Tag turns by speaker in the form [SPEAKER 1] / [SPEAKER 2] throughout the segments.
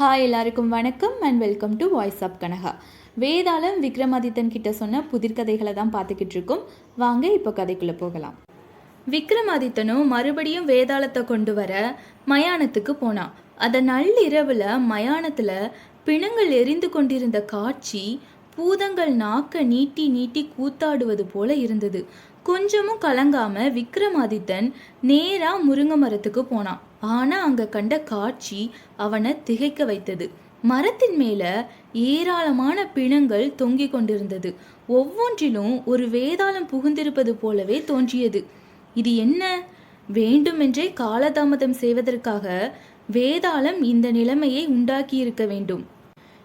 [SPEAKER 1] Hi எல்லாருக்கும் வணக்கம் and welcome to voice of Kanaka Vetalam Vikramadithan கிட்ட சொன்ன புதிர்கதைகளை தான் பார்த்துக்கிட்டு இருக்கோம். வாங்க இப்போ கதைக்குள்ளே போகலாம். விக்ரமாதித்தனும் மறுபடியும் வேதாளத்தை கொண்டு வர மயானத்துக்கு போனான் அதை நள்ளிரவில் மயானத்தில் பிணங்கள் எரிந்து கொண்டிருந்த காட்சி பூதங்கள் நாக்க நீட்டி நீட்டி கூத்தாடுவது போல இருந்தது. கொஞ்சமும் கலங்காம விக்ரமாதித்தன் நேரா முருங்க மரத்துக்கு போனான். ஆனா அங்க கண்ட காட்சி அவனை திகைக்க வைத்தது. மரத்தின் மேல ஏராளமான பிணங்கள் தொங்கிக் கொண்டிருந்தது. ஒவ்வொன்றிலும் ஒரு வேதாளம் புகுந்திருப்பது போலவே தோன்றியது. இது என்ன? வேண்டுமென்றே காலதாமதம் செய்வதற்காக வேதாளம் இந்த நிலைமையை உண்டாக்கியிருக்க வேண்டும்.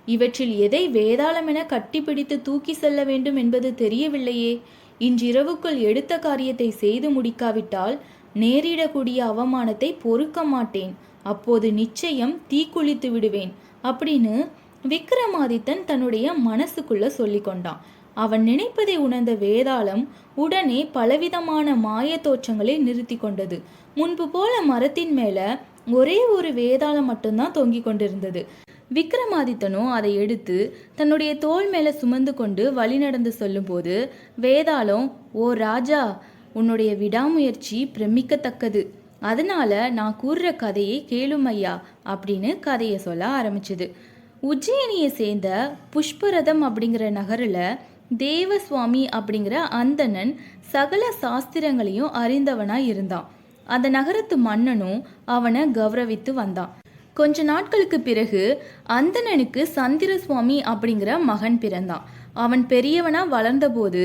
[SPEAKER 1] இவற்றில் எதை வேதாளம் என கட்டிப்பிடித்து தூக்கி செல்ல வேண்டும் என்பது தெரியவில்லையே. இன்றிரவுக்குள் எடுத்த காரியத்தை செய்து முடிக்காவிட்டால் நேரிடக்கூடிய அவமானத்தை பொறுக்க மாட்டேன். அப்போது நிச்சயம் தீக்குளித்து விடுவேன். அப்படின்னு விக்ரமாதித்தன் தன்னுடைய மனசுக்குள்ள சொல்லிக்கொண்டான் அவன் நினைப்பதை உணர்ந்த வேதாளம் உடனே பலவிதமான மாய தோற்றங்களை நிறுத்தி கொண்டது. முன்பு போல மரத்தின் மேல ஒரே ஒரு வேதாளம் மட்டும்தான் தொங்கிக் கொண்டிருந்தது. விக்ரமாதித்தனும் அதை எடுத்து தன்னுடைய தோல் மேலே சுமந்து கொண்டு வழி நடந்து சொல்லும்போது வேதாளம் ஓ ராஜா உன்னுடைய விடாமுயற்சி பிரமிக்கத்தக்கது. அதனால நான் கூறுற கதையை கேளும் ஐயா அப்படின்னு கதையை சொல்ல ஆரம்பிச்சது. உஜ்ஜயினியை சேர்ந்த புஷ்பரதம் அப்படிங்கிற நகரில் தேவசுவாமி அப்படிங்கிற அந்தணன் சகல சாஸ்திரங்களையும் அறிந்தவனாக இருந்தான். அந்த நகரத்து மன்னனும் அவனை கௌரவித்து வந்தான். கொஞ்ச நாட்களுக்கு பிறகு அந்தணனுக்கு சந்திரசுவாமி அப்படிங்கிற மகன் பிறந்தான். அவன் பெரியவனா வளர்ந்தபோது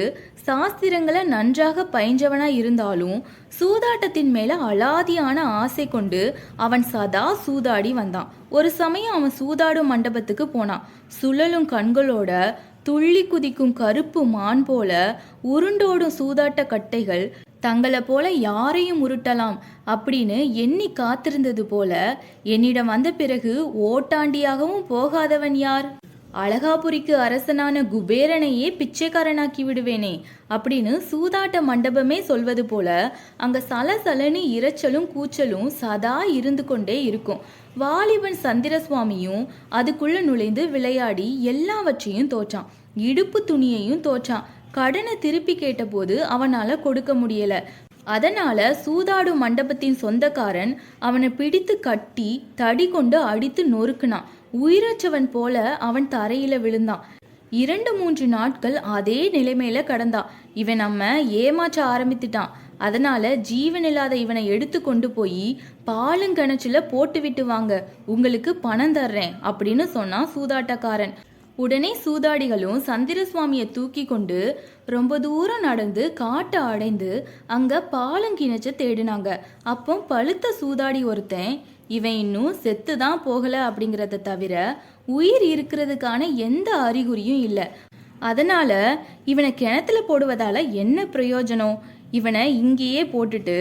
[SPEAKER 1] சாஸ்திரங்களை நன்றாக பயின்றவனா இருந்தாலும் சூதாட்டத்தின் மேல அலாதியான ஆசை கொண்டு அவன் சதா சூதாடி வந்தான். ஒரு சமயம் அவன் சூதாடும் மண்டபத்துக்கு போனான். சுழலும் கண்களோட துள்ளி குதிக்கும் கருப்பு மான் போல உருண்டோடும் சூதாட்ட கட்டைகள் தங்களை போல யாரையும் உருட்டலாம் அப்படின்னு எண்ணி காத்திருந்தது போல என்னிடம் வந்த பிறகு ஓட்டாண்டியாகவும் போகாதவன் யார்? அழகாபுரிக்கு அரசனான குபேரனையே பிச்சைக்காரனாக்கி விடுவேனே அப்படின்னு சூதாட்ட மண்டபமே சொல்வது போல அங்க சலசலனு இரைச்சலும் கூச்சலும் சதா இருந்து கொண்டே இருக்கும். வாலிபன் சந்திரசுவாமியும் அதுக்குள்ள நுழைந்து விளையாடி எல்லாவற்றையும் தோற்றான். இடுப்பு துணியையும் தோற்றான். கடனை திருப்பி கேட்டபோது அவனால் கொடுக்க முடியல. அதனால சூதாடும் மண்டபத்தின் சொந்தக்காரன் அவனை பிடித்து கட்டி தடி கொண்டு அடித்து நொறுக்குனான். உயிரச்சவன் போல அவன் தரையில விழுந்தான். இரண்டு மூன்று நாட்கள் அதே நிலைமையில கடந்தான். இவன் நம்ம ஏமாற்ற ஆரம்பித்துட்டான். அதனால ஜீவன் இல்லாத இவனை எடுத்து கொண்டு போய் பாலுங்கணச்சில போட்டு விட்டு வாங்க. உங்களுக்கு பணம் தர்றேன் அப்படின்னு சொன்னான் சூதாட்டக்காரன். உடனே சூதாடிகளும் சந்திரசுவாமியை தூக்கி கொண்டு ரொம்ப தூரம் நடந்து காட்டை அடைந்து அங்கே பாலங்கிணச்ச தேடினாங்க. அப்போ பழுத்த சூதாடி ஒருத்தன் இவன் இன்னும் செத்து தான் போகலை அப்படிங்கிறத தவிர உயிர் இருக்கிறதுக்கான எந்த அறிகுறியும் இல்லை. அதனால் இவனை கிணத்துல போடுவதால் என்ன பிரயோஜனம்? இவனை இங்கேயே போட்டுட்டு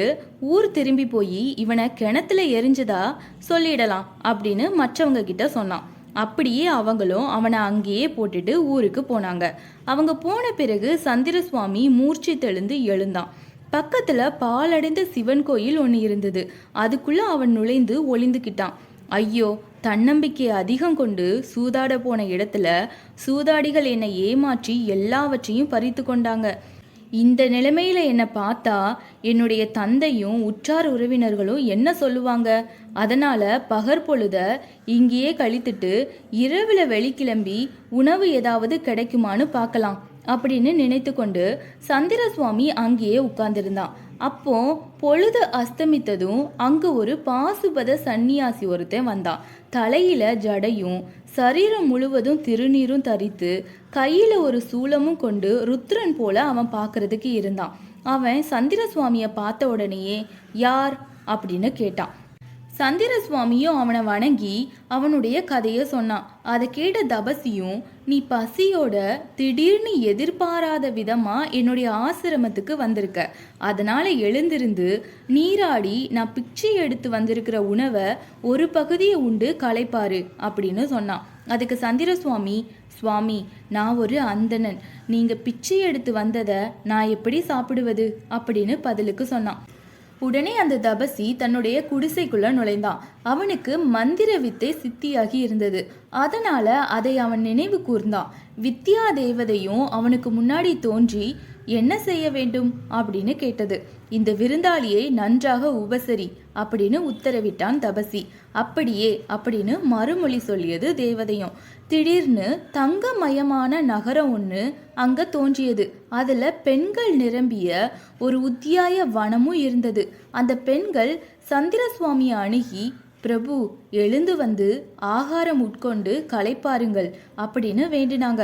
[SPEAKER 1] ஊர் திரும்பி போய் இவனை கிணத்துல எரிஞ்சதா சொல்லிடலாம் அப்படின்னு மற்றவங்க கிட்ட சொன்னான். அப்படியே அவங்களும் அவனை அங்கேயே போட்டுட்டு ஊருக்கு போனாங்க. அவங்க போன பிறகு சந்திரசுவாமி மூர்ச்சி தெளிந்து எழுந்தான். பக்கத்துல பாலடைந்த சிவன் கோயில் ஒன்று இருந்தது. அதுக்குள்ள அவன் நுழைந்து ஒளிந்துக்கிட்டான் ஐயோ தன்னம்பிக்கை அதிகம் கொண்டு சூதாட போன இடத்துல சூதாடிகள் என்னை ஏமாற்றி எல்லாவற்றையும் பறித்து கொண்டாங்க. இந்த நிலைமையில் என்னை பார்த்தா என்னுடைய தந்தையும் உற்றார் உறவினர்களும் என்ன சொல்லுவாங்க? அதனால் பகற்பொழுத இங்கேயே கழித்துட்டு இரவில் வெளிக்கிளம்பி உணவு ஏதாவது கிடைக்குமான்னு பார்க்கலாம் அப்படின்னு நினைத்து கொண்டு சந்திரசுவாமி அங்கேயே உட்கார்ந்திருந்தான். அப்போ பொழுது அஸ்தமித்ததும் அங்கு ஒரு பாசுபத சன்னியாசி ஒருத்தன் வந்தான். தலையில ஜடையும் சரீரம் முழுவதும் திருநீரும் தரித்து கையில் ஒரு சூலமும் கொண்டு ருத்ரன் போல அவன் பார்க்கறதுக்கு இருந்தான். அவன் சந்திரசுவாமியை பார்த்த உடனேயே யார்? அப்படின்னு கேட்டான். சந்திரசுவாமியும் அவனை வணங்கி அவனுடைய கதையை சொன்னான். அதை கேட்ட தபசியும் நீ பசியோட திடீர்னு எதிர்பாராத விதமா என்னுடைய ஆசிரமத்துக்கு வந்திருக்க. அதனால எழுந்திருந்து நீராடி நான் பிச்சை எடுத்து வந்திருக்கிற உணவை ஒரு பகுதியை உண்டு களைப்பாரு அப்படின்னு சொன்னான். அதுக்கு சந்திரசுவாமி சுவாமி நான் ஒரு அந்தணன். நீங்கள் பிச்சை எடுத்து வந்ததை நான் எப்படி சாப்பிடுவது? அப்படின்னு பதிலுக்கு சொன்னான். உடனே அந்த தபசி தன்னுடைய குடிசைக்குள்ள நுழைந்தான். அவனுக்கு மந்திர வித்தை சித்தியாகி இருந்தது. அதனால அதை அவன் நினைவு கூர்ந்தான். வித்யா தேவதையும் அவனுக்கு முன்னாடி தோன்றி என்ன செய்ய வேண்டும் அப்படின்னு கேட்டது. இந்த விருந்தாளியை நன்றாக உபசரி அப்படின்னு உத்தரவிட்டான் தபசி. அப்படியே அப்படின்னு மறுமொழி சொல்லியது தேவதையும். திடீர்னு தங்கமயமான நகரம் ஒன்று அங்கே தோன்றியது. அதில் பெண்கள் நிரம்பிய ஒரு உத்தியாய வனமும் இருந்தது. அந்த பெண்கள் சந்திர சுவாமியை அணுகி பிரபு எழுந்து வந்து ஆகாரம் உட்கொண்டு களைப்பாருங்கள் அப்படின்னு வேண்டினாங்க.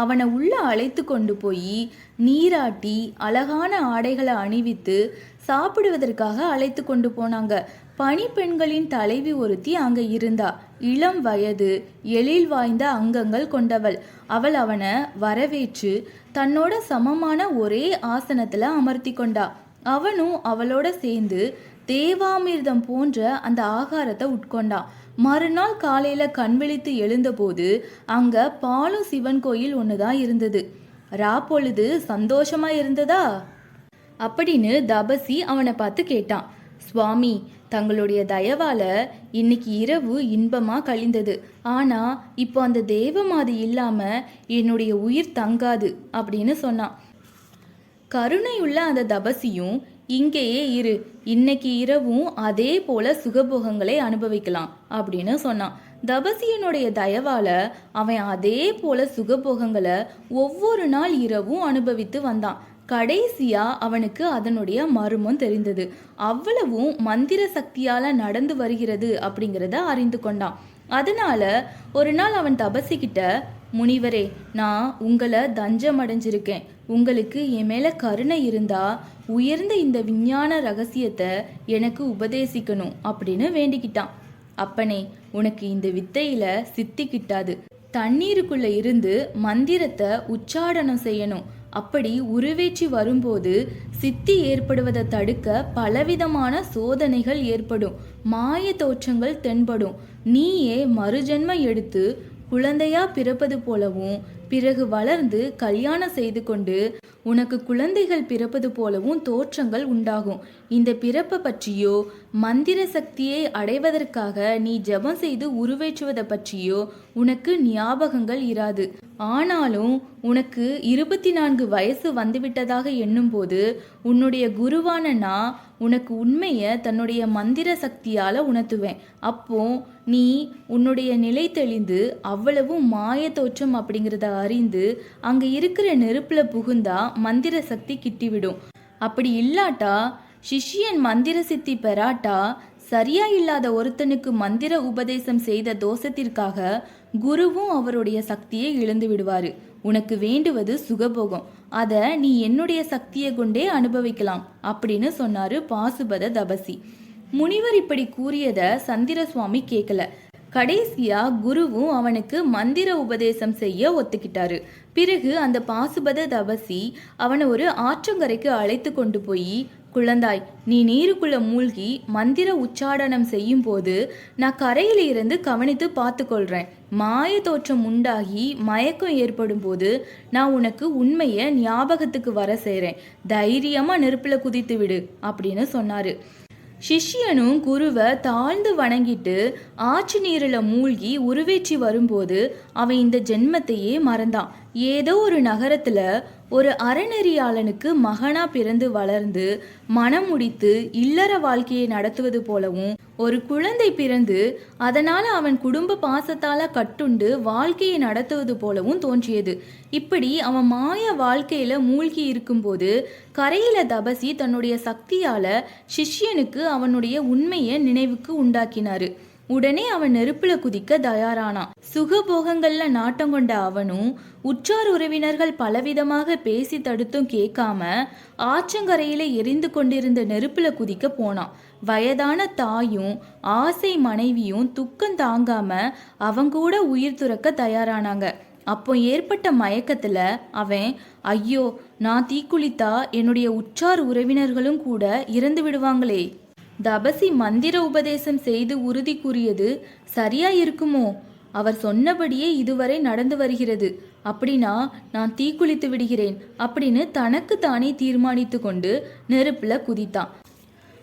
[SPEAKER 1] அவனை உள்ள அழைத்து கொண்டு போய் நீராட்டி அழகான ஆடைகளை அணிவித்து சாப்பிடுவதற்காக அழைத்து கொண்டு போனாங்க. பணிப்பெண்களின் தலைவி ஒருத்தி அங்க இருந்தா. இளம் வயது எழில் வாய்ந்த அங்கங்கள் கொண்டவள். அவள் அவனை வரவேற்று தன்னோட சமமான ஒரே ஆசனத்துல அமர்த்தி கொண்டா. அவனும் அவளோட சேர்ந்து தேவாமிர்தம் போன்ற அந்த ஆகாரத்தை உட்கொண்டான் மறுநாள் காலையில கண் விழித்து எழுந்தபோது அங்க பாலும் சிவன் கோயில் ஒன்றுதான் இருந்தது. ரா பொழுது சந்தோஷமா இருந்ததா? அப்படின்னு தபசி அவனை பார்த்து கேட்டான். சுவாமி தங்களுடைய தயவால இன்னைக்கு இரவு இன்பமா கழிந்தது. ஆனா இப்போ அந்த தேவமாதி இல்லாம என்னுடைய உயிர் தங்காது அப்படின்னு சொன்னான். கருணையுள்ள அந்த தபசியும் இங்கேயே இரு இன்னைக்கு இரவும் அதே போல சுகபோகங்களை அனுபவிக்கலாம் அப்படின்னு சொன்னான். தபசியனுடைய தயவால அவன் அதே போல சுகபோகங்களை ஒவ்வொரு நாள் இரவும் அனுபவித்து வந்தான். கடைசியா அவனுக்கு அதனுடைய மர்மம் தெரிந்தது. அவ்வளவும் மந்திர சக்தியால நடந்து வருகிறது அப்படிங்கிறத அறிந்து கொண்டான். அதனால ஒரு நாள் அவன் தபசிக்கிட்ட முனிவரே நான் உங்களை தஞ்சம் அடைஞ்சிருக்கேன் உங்களுக்கு என் மேல கருணை இருந்தா உயர்ந்த இந்த விஞ்ஞான ரகசியத்தை எனக்கு உபதேசிக்கணும் அப்படின்னு வேண்டிக்கிட்டான். அப்பனே உனக்கு இந்த வித்தையில சித்தி கிட்டாது. தண்ணீருக்குள்ள இருந்து மந்திரத்தை உச்சாடனம் செய்யணும். அப்படி உருவேற்றி வரும்போது சித்தி ஏற்படுவதை தடுக்க பலவிதமான சோதனைகள் ஏற்படும். மாய தோற்றங்கள் தென்படும். நீயே மறுஜென்மம் எடுத்து குழந்தையா பிறப்பது போலவும் பிறகு வளர்ந்து கல்யாணம் செய்து கொண்டு உனக்கு குழந்தைகள் பிறப்பது போலவும் தோற்றங்கள் உண்டாகும். இந்த பிறப்பை பற்றியோ மந்திர சக்தியை அடைவதற்காக நீ ஜபம் செய்து உருவேற்றுவதை பற்றியோ உனக்கு ஞாபகங்கள் இராது. ஆனாலும் உனக்கு இருபத்தி நான்கு வயசு வந்துவிட்டதாக எண்ணும்போது உன்னுடைய குருவான நான் உனக்கு உண்மையை தன்னுடைய மந்திர சக்தியால் உணர்த்துவேன். அப்போ நீ உன்னுடைய நிலை தெளிந்து அவ்வளவு மாய தோற்றம் அப்படிங்கிறத அறிந்து அங்கே இருக்கிற நெருப்பில் புகுந்தா மந்திர சக்தி கிட்டிவிடும். அப்படி இல்லாட்டா சிஷியன் மந்திர சித்தி பெறாட்டா சரியா இல்லாத ஒருத்தனுக்கு மந்திர உபதேசம் செய்த தோஷத்திற்காக குருவும் அவருடைய சக்தியை இழந்து விடுவாரு. உனக்கு வேண்டுவது சுகபோகம். அதை நீ என்னுடைய சக்தியை கொண்டே அனுபவிக்கலாம் அப்படின்னு சொன்னாரு பாசுபத தபசி. முனிவர் இப்படி கூறியத சந்திர சுவாமி கேட்கல கடைசியா குருவும் அவனுக்கு மந்திர உபதேசம் செய்ய ஒத்துக்கிட்டாரு. பிறகு அந்த பாசுபத தபசி அவனை ஒரு ஆற்றங்கரைக்கு அழைத்து கொண்டு போய் குழந்தாய் நீ நீருக்குள்ள மூழ்கி மந்திர உச்சாடனம் செய்யும் போது நான் கரையில இருந்து கவனித்து பார்த்துக்கொள்றேன். மாய தோற்றம் உண்டாகி மயக்கம் ஏற்படும் போது நான் உனக்கு உண்மையை ஞாபகத்துக்கு வர செய்கிறேன் தைரியமாக நெருப்பில் குதித்து விடு அப்படின்னு சொன்னார். சிஷ்யனும் குருவை தாழ்ந்து வணங்கிட்டு ஆற்று நீரில் மூழ்கி உருவேற்றி வரும்போது அவன் இந்த ஜென்மத்தையே மறந்தான். ஏதோ ஒரு நகரத்தில் ஒரு அறநெறியாளனுக்கு மகனா பிறந்து வளர்ந்து மனம் முடித்து இல்லற வாழ்க்கையை நடத்துவது போலவும் ஒரு குழந்தை பிறந்து அதனால அவன் குடும்ப பாசத்தால கட்டுண்டு வாழ்க்கையை நடத்துவது போலவும் தோன்றியது. இப்படி அவன் மாய வாழ்க்கையில மூழ்கி இருக்கும்போது கரையில தபசி தன்னுடைய சக்தியால சிஷ்யனுக்கு அவனுடைய உண்மையை நினைவுக்கு உண்டாக்கினாரு. உடனே அவன் நெருப்புல குதிக்க தயாரானான். சுகபோகங்கள்ல நாட்டம் கொண்ட அவனும் உற்றார் உறவினர்கள் பலவிதமாக பேசி தடுத்தும் கேட்காம ஆற்றங்கரையில எரிந்து கொண்டிருந்த நெருப்புல குதிக்க போனான். வயதான தாயும் ஆசை மனைவியும் துக்கம் தாங்காம அவங்க கூட உயிர் துறக்க தயாரானாங்க. அப்போ ஏற்பட்ட மயக்கத்துல அவன் ஐயோ நான் தீக்குளித்தா என்னுடைய உற்றார் உறவினர்களும் கூட இறந்து விடுவாங்களே? தபசி மந்திர உபதேசம் செய்து உறுதி கூறியது சரியா இருக்குமோ அவர் சொன்னபடியே இதுவரை நடந்து வருகிறது. அப்படின்னா நான் தீக்குளித்து விடுகிறேன் அப்படின்னு தனக்கு தானே தீர்மானித்து கொண்டு நெருப்புல குதித்தான்.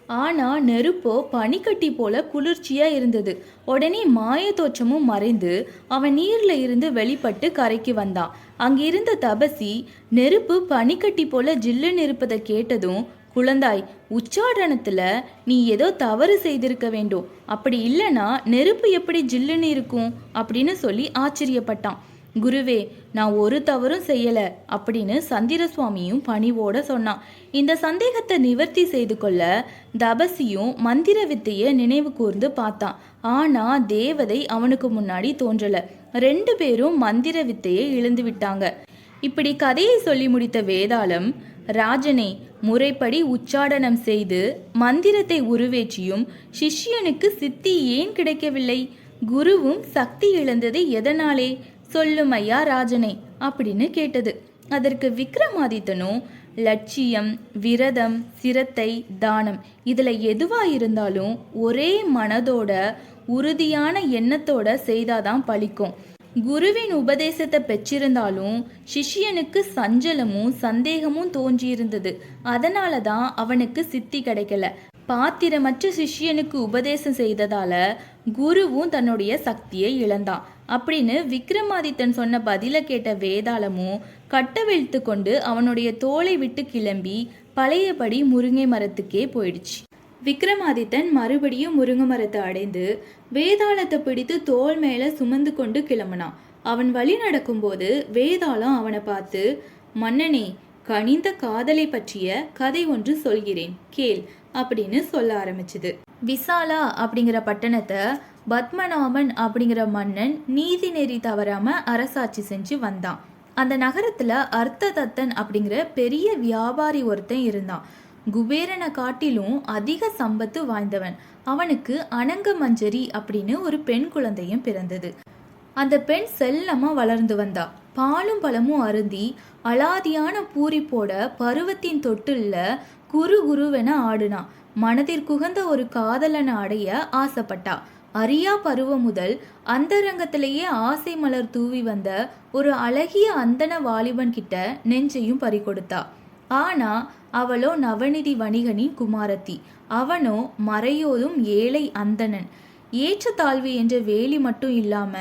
[SPEAKER 1] ஆனா நெருப்போ பனிக்கட்டி போல குளிர்ச்சியா இருந்தது. உடனே மாய தோற்றமும் மறைந்து அவன் நீர்ல இருந்து வெளிப்பட்டு கரைக்கு வந்தான். அங்கிருந்த தபசி நெருப்பு பனிக்கட்டி போல ஜில்லுன்னு இருப்பதை கேட்டதும் குழந்தாய் உச்சாடனத்துல நீ ஏதோ தவறு செய்திருக்க வேண்டும். அப்படி இல்லைன்னா நெருப்பு எப்படி ஜில்லுன்னு இருக்கும் அப்படின்னு சொல்லி ஆச்சரியப்பட்டான். குருவே நான் ஒரு தவறும் செய்யலை அப்படின்னு சந்திர சுவாமியும் பணிவோட சொன்னான். இந்த சந்தேகத்தை நிவர்த்தி செய்து கொள்ள தபசியும் மந்திர வித்தையை நினைவு கூர்ந்து பார்த்தான். ஆனால் தேவதை அவனுக்கு முன்னாடி தோன்றலை. ரெண்டு பேரும் மந்திர வித்தையை இழந்து விட்டாங்க. இப்படி கதையை சொல்லி முடித்த வேதாளம் ராஜனே முறைப்படி உச்சாடனம் செய்து மந்திரத்தை உருவேற்றியும் சிஷ்யனுக்கு சித்தி ஏன் கிடைக்கவில்லை? குருவும் சக்தி இழந்தது எதனாலே? சொல்லும் ஐயா ராஜனே அப்படின்னு கேட்டது. அதற்கு விக்ரமாதித்தனும் லட்சியம் விரதம் சிரத்தை தானம் இதில் எதுவாக இருந்தாலும் ஒரே மனதோட உறுதியான எண்ணத்தோட செய்தாதான் பழிக்கும். குருவின் உபதேசத்தை பெற்றிருந்தாலும் சிஷ்யனுக்கு சஞ்சலமும் சந்தேகமும் தோன்றியிருந்தது. அதனால தான் அவனுக்கு சித்தி கிடைக்கல. பாத்திரமற்ற சிஷ்யனுக்கு உபதேசம் செய்ததால குருவும் தன்னுடைய சக்தியை இழந்தான். அப்படின்னு விக்ரமாதித்தன் சொன்ன பதில கேட்ட வேதாளமும் கட்டவிழ்த்து கொண்டு அவனுடைய தோலை விட்டு கிளம்பி பழையபடி முருங்கை மரத்துக்கே போயிடுச்சு. விக்ரமாதித்தன் மறுபடியும் முருங்கை மரத்தை அடைந்து வேதாளத்தை பிடித்து தோல் மேல சுமந்து கொண்டு கிளம்பினான். அவன் வழி நடக்கும்போது வேதாளம் அவனை பார்த்து மன்னனே கனிந்த காதலை பற்றிய கதை ஒன்று சொல்கிறேன் கேள் அப்படின்னு சொல்ல ஆரம்பிச்சுது. விசாலா அப்படிங்கிற பட்டணத்தை பத்மநாபன் அப்படிங்கிற மன்னன் நீதி நெறி தவறாம அரசாட்சி செஞ்சு வந்தான். அந்த நகரத்துல அர்த்ததத்தன் அப்படிங்கிற பெரிய வியாபாரி ஒருத்தன் இருந்தான். குபேரனை காட்டிலும் அதிக சம்பத்து வாய்ந்தவன். அவனுக்கு அனங்க மஞ்சரி அப்படின்னு ஒரு பெண் குழந்தையும் பிறந்தது. அந்த பெண் செல்லமா வளர்ந்து வந்தா. பாலும் பழமும் அருந்தி அலாதியான பூரிப்போட பருவத்தின் தொட்டுள்ள குரு குருவென ஆடுனா. மனதிற்குகந்த ஒரு காதலனை அடைய ஆசைப்பட்டா. அரியா பருவம் முதல் அந்தரங்கத்திலேயே ஆசை மலர் தூவி வந்த ஒரு அழகிய அந்தன வாலிபன் கிட்ட நெஞ்சையும் பறிகொடுத்தா. ஆனா அவளோ நவநிதி வணிகனின் குமாரத்தி. அவனோ மறையோதும் ஏழை அந்தணன். ஏற்றத்தாழ்வு என்ற வேலி மட்டும் இல்லாம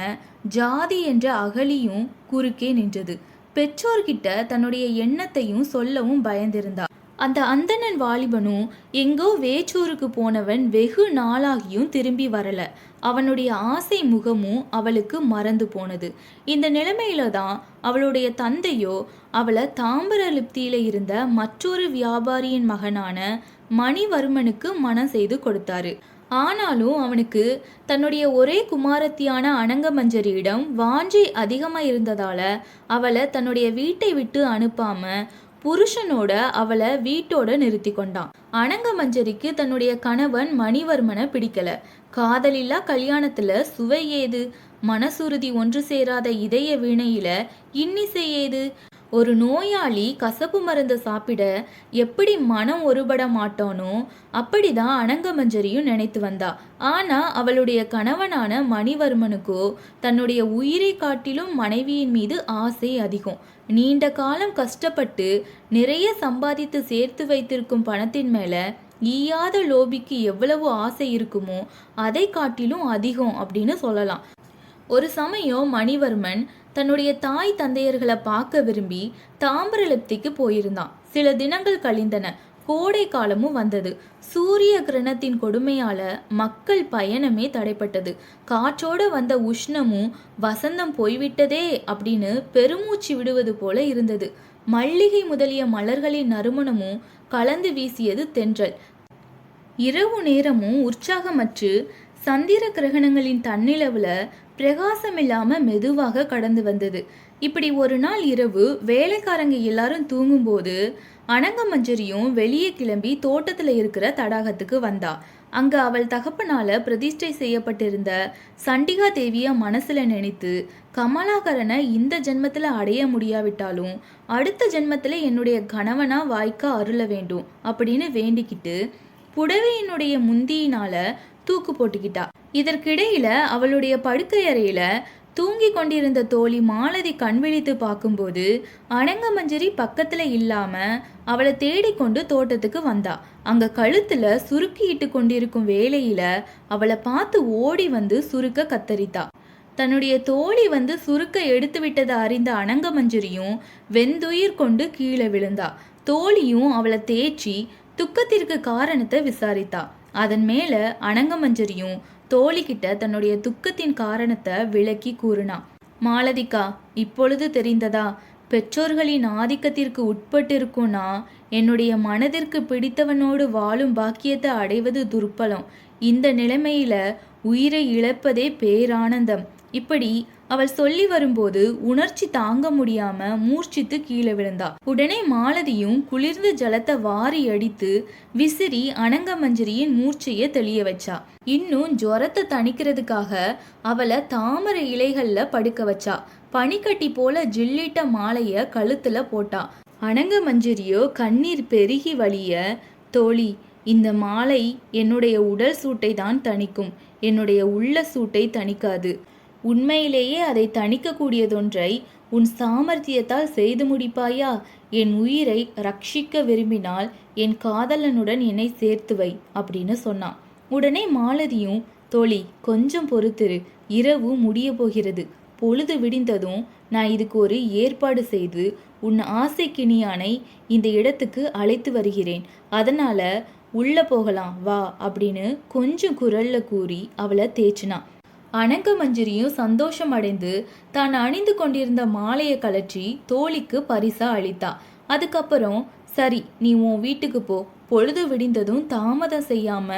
[SPEAKER 1] ஜாதி என்ற அகலியும் குறுக்கே நின்றது. பெற்றோர்கிட்ட தன்னுடைய எண்ணத்தையும் சொல்லவும் பயந்திருந்தா. அந்த அந்தணன் வாலிபனும் எங்கோ வேச்சூருக்கு போனவன் வெகு நாளாகியும் திரும்பி வரல. அவனுடைய ஆசை முகமும் அவளுக்கு மறந்து போனது. இந்த நிலைமையில தான் அவளுடைய தந்தையோ அவளை தாம்பரலிப்தியில இருந்த மற்றொரு வியாபாரியின் மகனான மணிவர்மனுக்கு மனம் செய்து கொடுத்தாரு. ஆனாலும் அவனுக்கு தன்னுடைய ஒரே குமாரத்தியான அனங்கமஞ்சரியிடம் வாஞ்சை அதிகமாக இருந்ததால அவளை தன்னுடைய வீட்டை விட்டு அனுப்பாம புருஷனோட அவளை வீட்டோட நிறுத்தி கொண்டான். அனங்கமஞ்சரிக்கு தன்னுடைய கணவன் மணிவர்மனை பிடிக்கல. காதலில்லா கல்யாணத்துல சுவை ஏது? மனசுறுதி ஒன்று சேராத இதய வீணையில இன்னிசை ஏது? ஒரு நோயாளி கசப்பு மருந்து சாப்பிட எப்படி மனம் ஒருபட மாட்டானோ அப்படிதான் அனங்கமஞ்சரியும் நினைத்து வந்தா. ஆனா அவளுடைய கணவனான மணிவர்மனுக்கோ தன்னுடைய உயிரை காட்டிலும் மனைவியின் மீது ஆசை அதிகம். நீண்ட காலம் கஷ்டப்பட்டு நிறைய சம்பாதித்து சேர்த்து வைத்திருக்கும் பணத்தின் மேல ஈயாத லோபிக்கு எவ்வளவு ஆசை இருக்குமோ அதை காட்டிலும் அதிகம் அப்படின்னு சொல்லலாம். ஒரு சமயம் மணிவர்மன் தன்னுடைய தாய் தந்தையர்களை பார்க்க விரும்பி தாம்பரலிப்திக்கு போயிருந்தான். சில தினங்கள் கழிந்தன. கோடை காலமும் வந்தது. சூரிய கிரணத்தின் கொடுமையால மக்கள் பயணமே தடைப்பட்டது. காற்றோட வந்த உஷ்ணமும் வசந்தம் போய்விட்டதே அப்படின்னு பெருமூச்சு விடுவது போல இருந்தது. மல்லிகை முதலிய மலர்களின் நறுமணமும் கலந்து வீசியது தென்றல். இரவு நேரமும் உற்சாகமற்று சந்திர கிரகணங்களின் தன்னிலவுல பிரகாசமில்லாம மெதுவாக கடந்து வந்தது. இப்படி ஒரு நாள் இரவு வேலைக்காரங்க எல்லாரும் தூங்கும்போது அனங்கமஞ்சரியும் வெளியே கிளம்பி தோட்டத்தில் இருக்கிற தடாகத்துக்கு வந்தா. அங்க அவள் தகப்பனால பிரதிஷ்டை செய்யப்பட்டிருந்த சண்டிகா தேவிய மனசுல நினைத்து கமலாகரனை இந்த ஜென்மத்துல அடைய முடியாவிட்டாலும் அடுத்த ஜென்மத்துல என்னுடைய கணவனா வாய்க்க அருள வேண்டும் அப்படின்னு வேண்டிக்கிட்டு புடவையினுடைய முந்தியினால தூக்கு போட்டுக்கிட்டா. இதற்கிடையில அவளுடைய படுக்கை அறையில தூங்கிக் கொண்டிருந்த தோழி மாலதி கண் விழித்து பார்க்கும்போது அனங்கமஞ்சரி பக்கத்துல இல்லாம அவளை தேடிக்கொண்டு தோட்டத்துக்கு வந்தா. அங்க கழுத்துல சுருக்கிட்டு கொண்டிருக்கும் வேலையில் அவளை பார்த்து ஓடி வந்து சுருக்க கத்தரித்தா. தன்னுடைய தோழி வந்து சுருக்க எடுத்து விட்டதை அறிந்த அனங்கமஞ்சரியும் வெந்துயிர் கொண்டு கீழே விழுந்தா. தோழியும் அவளை தேய்ச்சி துக்கத்திற்கு காரணத்தை விசாரித்தா. அதன் மேல அனங்கமஞ்சரியும் தோழிக்கிட்ட தன்னுடைய துக்கத்தின் காரணத்தை விளக்கி கூறினான் மாலதிகா இப்பொழுது தெரிந்ததா? பெற்றோர்களின் ஆதிக்கத்திற்கு உட்பட்டிருக்கும்னா என்னுடைய மனதிற்கு பிடித்தவனோடு வாழும் பாக்கியத்தை அடைவது துர்பலம் இந்த நிலைமையில உயிரை இழப்பதே பேரானந்தம். இப்படி அவள் சொல்லி வரும்போது உணர்ச்சி தாங்க முடியாம மூர்ச்சித்து கீழே விழுந்தா. உடனே மாலதியும் குளிர்ந்த ஜலத்தை வாரி அடித்து விசிறி அனங்கமஞ்சரியின் மூர்ச்சையை தெளிய வச்சா. இன்னும் ஜுரத்தை தணிக்கிறதுக்காக அவளை தாமரை இலைகள்ல படுக்க வச்சா. பனிக்கட்டி போல ஜில்லிட்ட மாலைய கழுத்துல போட்டா. அனங்கமஞ்சரியோ கண்ணீர் பெருகி வழிய தோழி இந்த மாலை என்னுடைய உடல் சூட்டை தான் தணிக்கும். என்னுடைய உள்ள சூட்டை தணிக்காது. உண்மையிலேயே அதை தணிக்கக்கூடியதொன்றை உன் சாமர்த்தியத்தால் செய்து முடிப்பாயா? என் உயிரை ரட்சிக்க விரும்பினால் என் காதலனுடன் என்னை சேர்த்து வை அப்படின்னு சொன்னான். உடனே மாலதியும் தோழி கொஞ்சம் பொறுத்திரு இரவு முடிய போகிறது. பொழுது விடிந்ததும் நான் இதுக்கு ஒரு ஏற்பாடு செய்து உன் ஆசைக்கிணியானை இந்த இடத்துக்கு அழைத்து வருகிறேன். அதனால உள்ள போகலாம் வா அப்படின்னு கொஞ்சம் குரல்ல கூறி அவளை தேய்ச்சினான். அனங்கமஞ்சரியும் சந்தோஷம் அடைந்து தான் அணிந்து கொண்டிருந்த மாலையை கலற்றி தோழிக்கு பரிசா அளித்தா. அதுக்கப்புறம் சரி நீ உன் வீட்டுக்கு போ. பொழுது விடிந்ததும் தாமதம் செய்யாம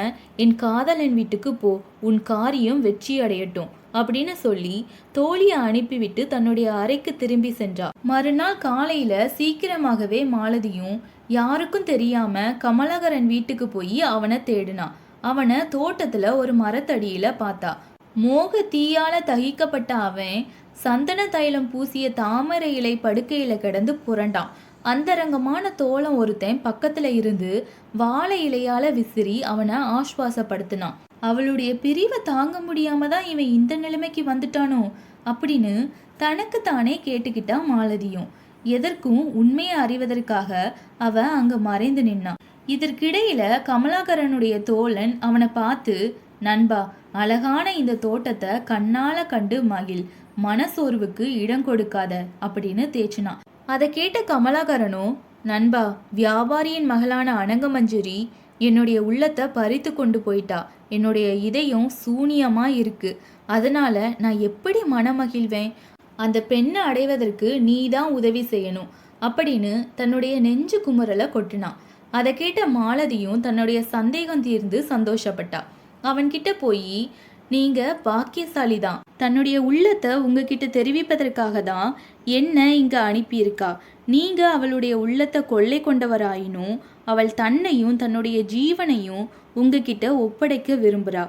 [SPEAKER 1] என் காதலன் வீட்டுக்கு போ. உன் காரியம் வெற்றி அடையட்டும் அப்படின்னு சொல்லி தோழியை அனுப்பிவிட்டு தன்னுடைய அறைக்கு திரும்பி சென்றா. மறுநாள் காலையில சீக்கிரமாகவே மாலதியும் யாருக்கும் தெரியாம கமலகரன் வீட்டுக்கு போய் அவனை தேடினா. அவனை தோட்டத்துல ஒரு மரத்தடியில பார்த்தா. மோக தீயால தகிக்கப்பட்ட அவன் சந்தன தைலம் பூசிய தாமரை இலை படுக்கையில கிடந்து புரண்டான். அந்தரங்கமான தோளம் ஒருத்தன் பக்கத்துல இருந்து வாழை இலையால விசிறி அவனை ஆஸ்வாசப்படுத்தினான். அவளுடைய பிரிவை தாங்க முடியாம தான் இவன் இந்த நிலைமைக்கு வந்துட்டானோ? அப்படின்னு தனக்கு தானே கேட்டுக்கிட்டா மாலதியும். எதற்கும் உண்மையை அறிவதற்காக அவ அங்க மறைந்து நின்னான். இதற்கிடையில கமலாகரனுடைய தோழன் அவனை பார்த்து நண்பா அழகான இந்த தோட்டத்தை கண்ணால கண்டு மகிழ். மனசோர்வுக்கு இடம் கொடுக்காத அப்படின்னு தேய்ச்சினான் அதை கேட்ட கமலாகரனும் நண்பா வியாபாரியின் மகளான அனங்கமஞ்சுரி என்னுடைய உள்ளத்தை பறித்து கொண்டு போயிட்டா. என்னுடைய இதயம் சூனியமா இருக்கு. அதனால நான் எப்படி மனமகிழ்வேன்? அந்த பெண்ணை அடைவதற்கு நீ தான் உதவி செய்யணும் அப்படின்னு தன்னுடைய நெஞ்சு குமுறலை கொட்டினான் அதை கேட்ட மாலதியும் தன்னுடைய சந்தேகம் தீர்ந்து சந்தோஷப்பட்டா. அவன்கிட்ட போய் நீங்க பாக்கியசாலி தான் தன்னுடைய உள்ளத்தை உங்ககிட்ட தெரிவிப்பதற்காக தான் என்ன இங்க அனுப்பியிருக்கா? நீங்க அவளுடைய உள்ளத்தை கொள்ளை கொண்டவராயினும் அவள் தன்னையும் தன்னுடைய ஜீவனையும் உங்ககிட்ட ஒப்படைக்க விரும்புறா.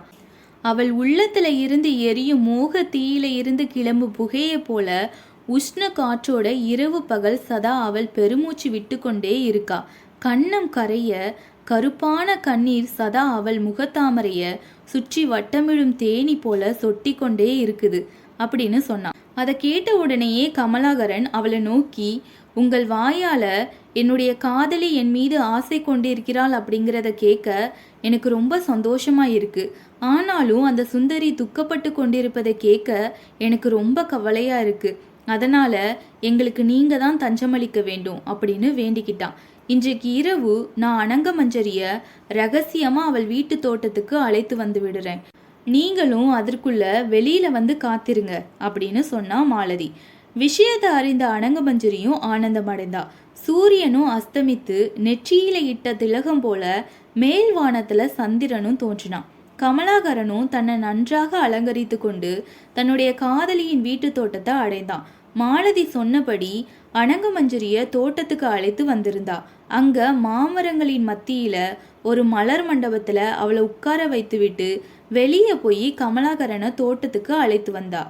[SPEAKER 1] அவள் உள்ளத்துல இருந்து எரியும் மோக தீயில இருந்து கிளம்பு புகையை போல உஷ்ண காற்றோட இரவு பகல் சதா அவள் பெருமூச்சு விட்டு கொண்டே இருக்கா. கண்ணம் கரைய கருப்பான கண்ணீர் சதா அவள் முகத்தாமரைய சுற்றி வட்டமிழும் தேனி போல சொட்டி கொண்டே இருக்குது அப்படின்னு சொன்னான். அதை கேட்ட உடனேயே கமலாகரன் அவளை நோக்கி உங்கள் வாயால என்னுடைய காதலி என் மீது ஆசை கொண்டிருக்கிறாள் அப்படிங்கிறத கேட்க எனக்கு ரொம்ப சந்தோஷமா இருக்கு. ஆனாலும் அந்த சுந்தரி துக்கப்பட்டு கொண்டிருப்பதை கேட்க எனக்கு ரொம்ப கவலையா இருக்கு. அதனால எங்களுக்கு நீங்க தான் தஞ்சமளிக்க வேண்டும் அப்படின்னு வேண்டிக்கிட்டான். இன்றைக்கு இரவு நான் அனங்கமஞ்சரிய ரகசியமாக அவள் வீட்டு தோட்டத்துக்கு அழைத்து வந்து விடுறேன். நீங்களும் அதற்குள்ள வெளியில வந்து காத்திருங்க அப்படின்னு சொன்னா மாலதி. விஷயத்தை அறிந்த அனங்கமஞ்சரியும் ஆனந்தமடைந்தா சூரியனும் அஸ்தமித்து நெற்றியில இட்ட திலகம் போல மேல் வானத்துல சந்திரனும் தோன்றினான் கமலாகரனும் தன்னை நன்றாக அலங்கரித்து கொண்டு தன்னுடைய காதலியின் வீட்டு தோட்டத்தை அடைந்தான். மாலதி சொன்னபடி அணங்கமஞ்சரிய தோட்டத்துக்கு அழைத்து வந்திருந்தா. அங்க மாமரங்களின் மத்தியில ஒரு மலர் மண்டபத்துல அவளை உட்கார வைத்துவிட்டு வெளியே போய் கமலாகரனை தோட்டத்துக்கு அழைத்து வந்தா.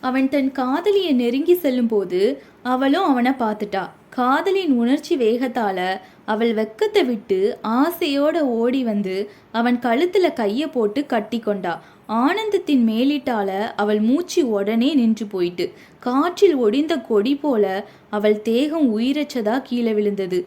[SPEAKER 1] அவன் தன் காதலியை நெருங்கி செல்லும் போது அவளும் அவனை பார்த்துட்டா. காதலின் உணர்ச்சி வேகத்தால அவள் வெக்கத்தை விட்டு ஆசையோட ஓடி வந்து அவன் கழுத்துல கையை போட்டு கட்டி கொண்டா ஆனந்தத்தின் மேலிட்டால அவள் மூச்சு உடனே நின்று போயிட்டு காற்றில் ஒடிந்த கொடி போல அவள் தேகம் உயிரச்சதா கீழே விழுந்தது.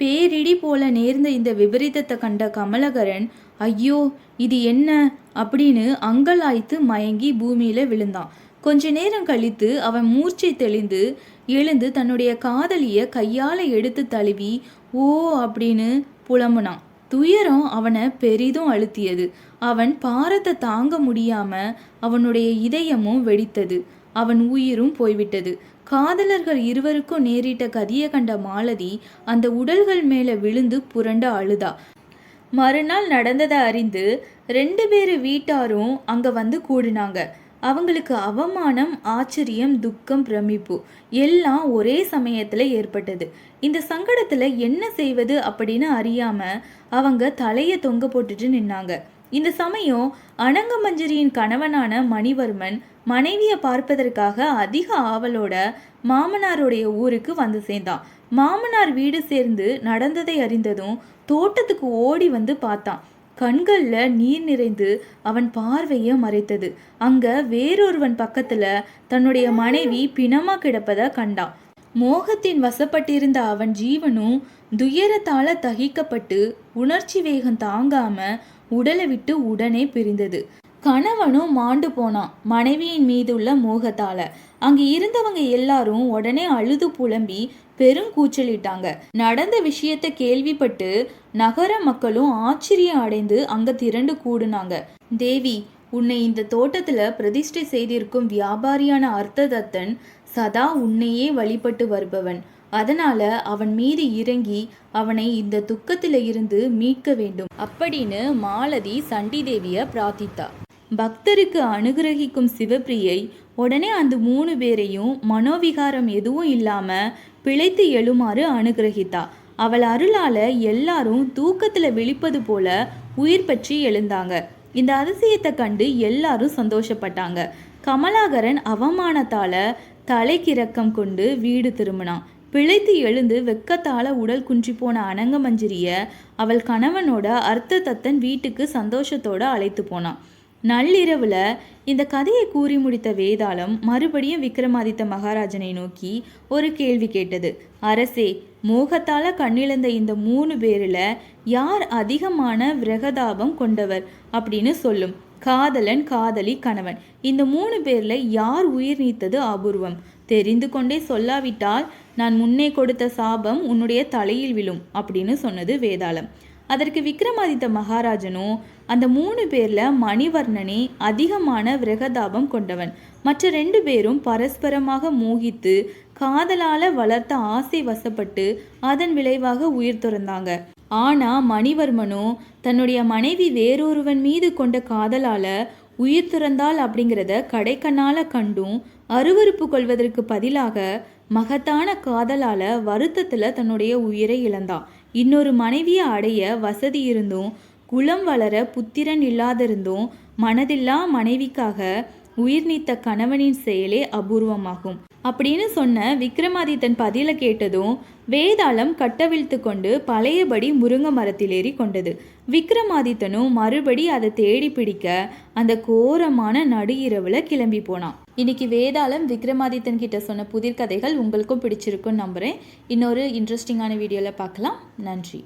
[SPEAKER 1] பேரிடி போல நேர்ந்த இந்த விபரீதத்தை கண்ட கமலகரன் ஐயோ இது என்ன? அப்படின்னு அங்கலாய்த்து மயங்கி பூமியில விழுந்தான். கொஞ்ச நேரம் கழித்து அவன் மூர்ச்சை தெளிந்து எழுந்து தன்னுடைய காதலிய கையால எடுத்து தழுவி ஓ அப்படின்னு புலம்புனான். துயரம் அவனை பெரிதும் அழுத்தியது. அவன் பாரத்தை தாங்க முடியாம அவனுடைய இதயமும் வெடித்தது. அவன் உயிரும் போய்விட்டது. காதலர்கள் இருவருக்கும் நேரிட்ட கதியை கண்ட மாலதி அந்த உடல்கள் மேலே விழுந்து புரண்டு அழுதா. மறுநாள் நடந்ததை அறிந்து ரெண்டு பேர் வீட்டாரும் அங்க வந்து கூடினாங்க. அவங்களுக்கு அவமானம் ஆச்சரியம் துக்கம் பிரமிப்பு எல்லாம் ஒரே சமயத்தில் ஏற்பட்டது. இந்த சங்கடத்தில் என்ன செய்வது அப்படின்னு அறியாம அவங்க தலையை தொங்க போட்டுட்டு நின்னாங்க. இந்த சமயம் அனங்கமஞ்சரியின் கணவனான மணிவர்மன் மனைவியை பார்ப்பதற்காக அதிக ஆவலோட மாமனாருடைய ஊருக்கு வந்து சேர்ந்தான். மாமனார் வீடு சேர்ந்து நடந்ததை அறிந்ததும் தோட்டத்துக்கு ஓடி வந்து பார்த்தான். கண்களில் நீர் நிறைந்து அவன் பார்வையை மறைத்தது. அங்க வேறொருவன் பக்கத்துல தன்னுடைய மனைவி பிணமா கிடப்பதை கண்டான். மோகத்தின் வசப்பட்டிருந்த அவன் ஜீவனும் துயரத்தால தகிக்கப்பட்டு உணர்ச்சி வேகம் தாங்காம உடலை விட்டு உடனே பிரிந்தது. கணவனும் மாண்டு போனான் மனைவியின் மீது உள்ள மோகத்தால. அங்கு இருந்தவங்க எல்லாரும் உடனே அழுது புலம்பி பெருங்கூச்சலிட்டாங்க நடந்த விஷயத்தை கேள்விப்பட்டு நகர மக்களும் ஆச்சரியம் அடைந்து அங்க திரண்டு கூடுனாங்க. தேவி உன்னை இந்த தோட்டத்துல பிரதிஷ்டை செய்திருக்கும் வியாபாரியான அர்த்ததத்தன் சதா உன்னையே வழிபட்டு வருபவன். அதனால அவன் மீது இறங்கி அவனை இந்த துக்கத்தில இருந்து மீட்க வேண்டும். அப்படின்னு மாலதி சண்டி தேவிய பிரார்த்தித்தா. பக்தருக்கு அனுகிரகிக்கும் சிவப்பிரியை உடனே அந்த மூணு பேரையும் மனோவிகாரம் எதுவும் இல்லாம பிழைத்து எழுமாறு அனுகிரகித்தா. அவள் அருளால எல்லாரும் தூக்கத்துல விழிப்பது போல உயிர் பற்றி எழுந்தாங்க. இந்த அதிசயத்தை கண்டு எல்லாரும் சந்தோஷப்பட்டாங்க. கமலாகரன் அவமானத்தால தலைக்கிறக்கம் கொண்டு வீடு திரும்பினான். பிழைத்து எழுந்து வெக்கத்தால உடல் குன்றி போன அனங்கமஞ்சிரிய அவள் கணவனோட அர்த்த தத்தன் வீட்டுக்கு சந்தோஷத்தோட அழைத்து போனான். நள்ளிரவில் இந்த கதையை கூறி முடித்த வேதாளம் மறுபடியும் விக்ரமாதித்த மகாராஜனை நோக்கி ஒரு கேள்வி கேட்டது. அரசே மோகத்தால கண்ணிழந்த இந்த மூணு பேரில் யார் அதிகமான விரகதாபம் கொண்டவர்? அப்படின்னு சொல்லும். காதலன் காதலி கணவன். இந்த மூணு பேரில் யார் உயிர் நீத்தது அபூர்வம்? தெரிந்து கொண்டே சொல்லாவிட்டால் நான் முன்னே கொடுத்த சாபம் உன்னுடைய தலையில் விழும் அப்படின்னு சொன்னது வேதாளம். அதற்கு விக்ரமாதித்த மகாராஜனோ அந்த மூணு பேர்ல மணிவர்ணனே அதிகமான விரகதாபம் கொண்டவன். மற்ற ரெண்டு பேரும் பரஸ்பரமாக மோகித்து காதலால வளர்த்த ஆசை வசப்பட்டு அதன் விளைவாக உயிர் துறந்தாங்க. ஆனா மணிவர்மனோ தன்னுடைய மனைவி வேறொருவன் மீது கொண்ட காதலால உயிர் துறந்தாள் அப்படிங்கிறத கடைக்கண்ணால கண்டும் அருவருப்பு கொள்வதற்கு பதிலாக மகத்தான காதலால வருத்தத்துல தன்னுடைய உயிரை இழந்தான். இன்னொரு மனைவியை அடைய வசதி இருந்தும் குலம் வளர புத்திரன் இல்லாதிருந்தும் மனதில்லா மனைவிக்காக உயிர் நீத்த கணவனின் செயலே அபூர்வமாகும். அப்படின்னு சொன்ன விக்ரமாதித்தன் பதில கேட்டதும் வேதாளம் கட்டவிழ்த்து கொண்டு பழையபடி முருங்க மரத்திலேறி கொண்டது. விக்ரமாதித்தனும் மறுபடி அதை தேடி பிடிக்க அந்த கோரமான நடு இரவுல கிளம்பி போனான். இன்னைக்கு வேதாளம் விக்ரமாதித்தன் கிட்ட சொன்ன புதிர் கதைகள் உங்களுக்கும் பிடிச்சிருக்குன்னு நம்புகிறேன் இன்னொரு இன்ட்ரெஸ்டிங்கான வீடியோவில் பார்க்கலாம். நன்றி.